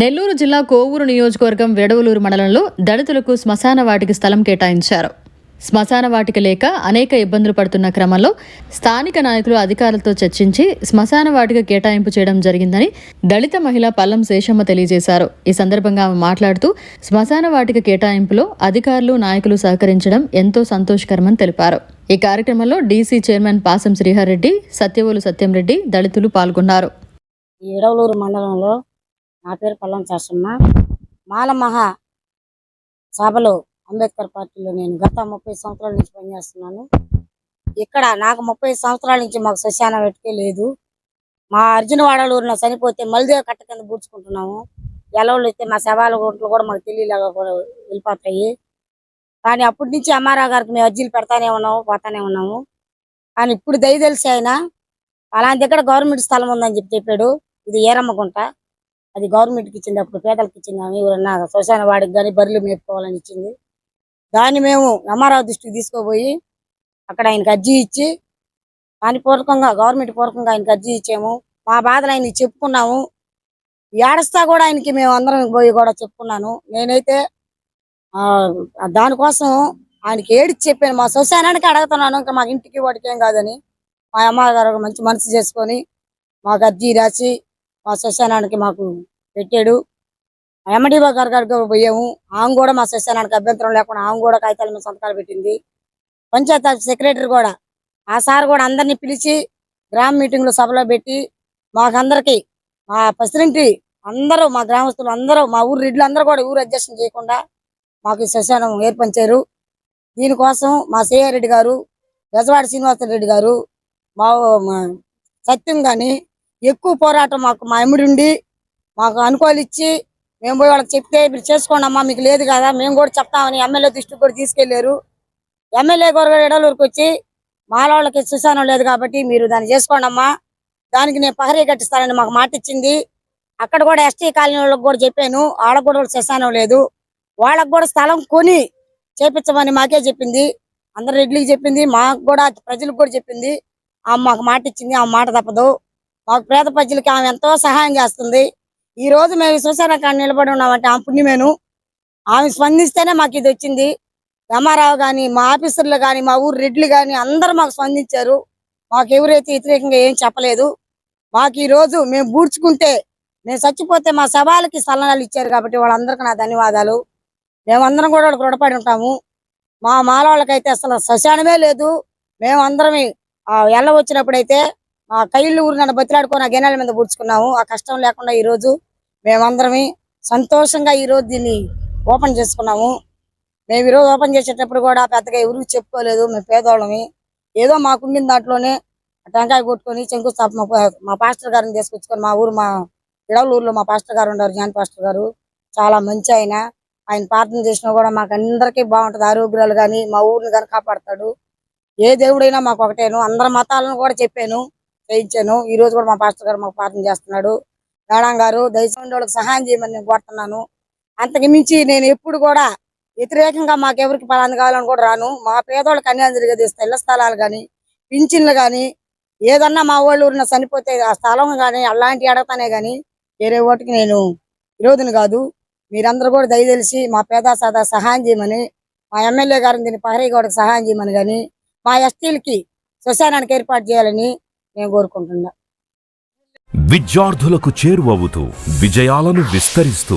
నెల్లూరు జిల్లా కోవూరు నియోజకవర్గం వెడవలూరు మండలంలో దళితులకు శ్మశాన వాటికి స్థలం కేటాయించారు. శ్మశాన వాటిక లేక అనేక ఇబ్బందులు పడుతున్న క్రమంలో స్థానిక నాయకులు అధికారులతో చర్చించి శ్మశాన వాటిక కేటాయింపు చేయడం జరిగిందని దళిత మహిళ పల్లం శేషమ్మ తెలియజేశారు. ఈ సందర్భంగా ఆమె మాట్లాడుతూ శ్మశాన వాటిక కేటాయింపులో అధికారులు నాయకులు సహకరించడం ఎంతో సంతోషకరమని తెలిపారు. ఈ కార్యక్రమంలో డీసీ చైర్మన్ పాసం శ్రీహర్రెడ్డి సత్యవోలు సత్యంరెడ్డి దళితులు పాల్గొన్నారు. మండలంలో నా పేరు పల్లం శాసమ్మ మాలమహా సభలో అంబేద్కర్ పార్టీలో నేను గత ముప్పై సంవత్సరాల నుంచి పనిచేస్తున్నాను. ఇక్కడ నాకు ముప్పై సంవత్సరాల నుంచి మాకు శ్మశాన పెట్టుకే లేదు. మా అర్జునవాడలో చనిపోతే మల్దేవ కట్ట కింద పూడ్చుకుంటున్నాము. ఎలవలు అయితే మా శవాల గుంటలు కూడా మాకు తెలియలేగా కూడా వెళ్ళిపోతాయి. కానీ అప్పటి నుంచి అమ్మారావు గారికి మేము అర్జీలు పెడతానే ఉన్నాము పోతానే ఉన్నాము. కానీ ఇప్పుడు దయ తెలిసి ఆయన అలాంటి దగ్గర గవర్నమెంట్ స్థలం ఉందని చెప్పి చెప్పాడు. ఇది ఏరమ్మగుంట అది గవర్నమెంట్కి ఇచ్చింది అప్పుడు పేదలకు ఇచ్చింది ఆమె ఎవరన్నా శ్మశాన వాడికి కానీ బర్రెలు మేపుకోవాలని ఇచ్చింది. దాన్ని మేము అమ్మారావు దృష్టికి తీసుకుపోయి అక్కడ ఆయనకి అర్జీ ఇచ్చి దాని పూర్వకంగా గవర్నమెంట్ పూర్వకంగా ఆయనకి అర్జీ ఇచ్చాము. మా బాధలు ఆయనకి చెప్పుకున్నాము. ఏడస్తా కూడా ఆయనకి మేము అందరం పోయి కూడా చెప్పుకున్నాను. నేనైతే ఆ దానికోసం ఆయనకి ఏడిచి చెప్పాను. మా శ్మశానానికి అడుగుతున్నాను ఇంకా మా ఇంటికి వాటికి ఏం కాదని. మా అమ్మగారు మంచి మనసు చేసుకొని మాకు అర్జీ రాసి మా శ్మశానానికి మాకు పెట్టాడు. ఎమ్మడిబా గారి గారికి పోయాము. ఆమె కూడా మా శ్మశానానికి అభ్యంతరం లేకుండా ఆమె కూడా కాగితాల మీద సంతకాలు పెట్టింది. పంచాయతీ సెక్రటరీ కూడా ఆ సార్ కూడా అందరినీ పిలిచి గ్రామ మీటింగ్లో సభలో పెట్టి మాకందరికీ మా ప్రెసిడెంట్ అందరూ మా గ్రామస్తులు అందరూ మా ఊరు రెడ్లు అందరూ కూడా ఊరు అధ్యక్షం చేయకుండా మాకు ఈ శ్మశానం ఏర్పంచారు దీనికోసం మా రెడ్డి గారు గజవాడ శ్రీనివాసరెడ్డి గారు మా మా సత్యం గాని ఎక్కువ పోరాటం మాకు మా ఎమ్మిడి ఉండి మాకు అనుకోలు ఇచ్చి మేము పోయి వాళ్ళకి చెప్తే మీరు చేసుకోండి అమ్మా మీకు లేదు కదా మేము కూడా చెప్తామని ఎమ్మెల్యే దృష్టికి కూడా తీసుకెళ్ళారు ఎమ్మెల్యే కూడా ఎడలూరుకు వచ్చి మాలవాళ్ళకి సుశానం లేదు కాబట్టి మీరు దాన్ని చేసుకోండి అమ్మా. దానికి నేను పహరీ కట్టిస్తానని మాకు మాట ఇచ్చింది. అక్కడ కూడా ఎస్టీ కాలనీ వాళ్ళకి కూడా చెప్పాను వాళ్ళకు కూడా శ్మశానం లేదు. వాళ్ళకు కూడా స్థలం కొని చేపించమని మాకే చెప్పింది. అందరు రెడ్లికి చెప్పింది మాకు కూడా ప్రజలకు కూడా చెప్పింది. ఆమె మాకు మాట ఇచ్చింది ఆ మాట తప్పదు. మాకు పేద ప్రజలకి ఆమె ఎంతో సహాయం చేస్తుంది. ఈ రోజు మేము శ్మశాన కాడ నిలబడి ఉన్నామంటే ఆమె పుణ్యమేను. ఆమె స్పందిస్తేనే మాకు ఇది వచ్చింది. రమారావు కానీ మా ఆఫీసర్లు కానీ మా ఊరు రెడ్లు కానీ అందరూ మాకు స్పందించారు. మాకు ఎవరైతే వ్యతిరేకంగా ఏం చెప్పలేదు. మాకు ఈ రోజు మేము బూడ్చుకుంటే మేము చచ్చిపోతే మా సభాలకి సలనాలు ఇచ్చారు కాబట్టి వాళ్ళందరికీ నా ధన్యవాదాలు. మేమందరం కూడా వాళ్ళకి రుణపడి ఉంటాము. మా మాలవాళ్ళకైతే అసలు శ్మశానమే లేదు. మేమందరం ఆ ఎల్ల వచ్చినప్పుడైతే మా కైళ్ళు ఊరు నన్ను బతిలాడుకొని ఆ గెనాల మీద పూడ్చుకున్నాము. ఆ కష్టం లేకుండా ఈ రోజు మేమందరమే సంతోషంగా ఈ రోజు దీన్ని ఓపెన్ చేసుకున్నాము. మేము ఈరోజు ఓపెన్ చేసేటప్పుడు కూడా పెద్దగా ఎవరికి చెప్పుకోలేదు. మేము పేదవాళ్ళమి ఏదో మాకుండిన దాంట్లోనే టెంకాయ కొట్టుకొని శంకుస్థాపన మా- పాస్టర్ గారిని తీసుకొచ్చుకొని మా ఊరు మా ఇడవలూరులో మా పాస్టర్ గారు ఉన్నారు జాన్ పాస్టర్ గారు. చాలా మంచి ఆయన. ఆయన ప్రార్థన చేసినా కూడా మాకు అందరికీ బాగుంటది. ఆరోగ్యాలు కానీ మా ఊరిని కానీ కాపాడతాడు. ఏ దేవుడైనా మాకు ఒకటేను. అందరి మతాలను కూడా చెప్పాను. చేయించాను. ఈ రోజు కూడా మా పాస్టర్ గారు మాకు ప్రార్థన చేస్తున్నాడు. మేడం గారు దయచేసి వాళ్ళకి సహాయం చేయమని నేను కోరుతున్నాను. అంతకు మించి నేను ఎప్పుడు కూడా వ్యతిరేకంగా మాకెవరికి పలాంది కావాలని కూడా రాను. మా పేదోళ్ళకి అన్యాయం జరిగేది ఇళ్ళ స్థలాలు కానీ పింఛన్లు కానీ ఏదన్నా మా వాళ్ళు ఉన్న చనిపోతే ఆ స్థలం కానీ అలాంటి అడగతానే కానీ వేరే ఓటుకి నేను విరోధిని కాదు. మీరందరూ కూడా దయదలిసి మా పేద సాదా సహాయం చేయమని మా ఎమ్మెల్యే గారిని దీన్ని పహరీ గౌడకి సహాయం చేయమని కానీ మా ఎస్టీలకి శ్మశానానికి ఏర్పాటు చేయాలని నేను కోరుకుంటున్నా. విద్యార్థులకు చేరువవుతూ విజయాలను విస్తరిస్తూ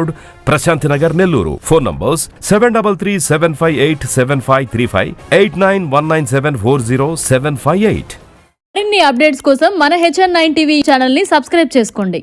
road Prashanti Nagar Nellore. Phone numbers seven double three seven five eight seven five three five eight nine one nine seven four zero seven five eight మరిన్ని అప్డేట్స్ కోసం మన హెచ్ఎన్ నైన్ టీవీ ఛానల్ని సబ్స్క్రైబ్ చేసుకోండి.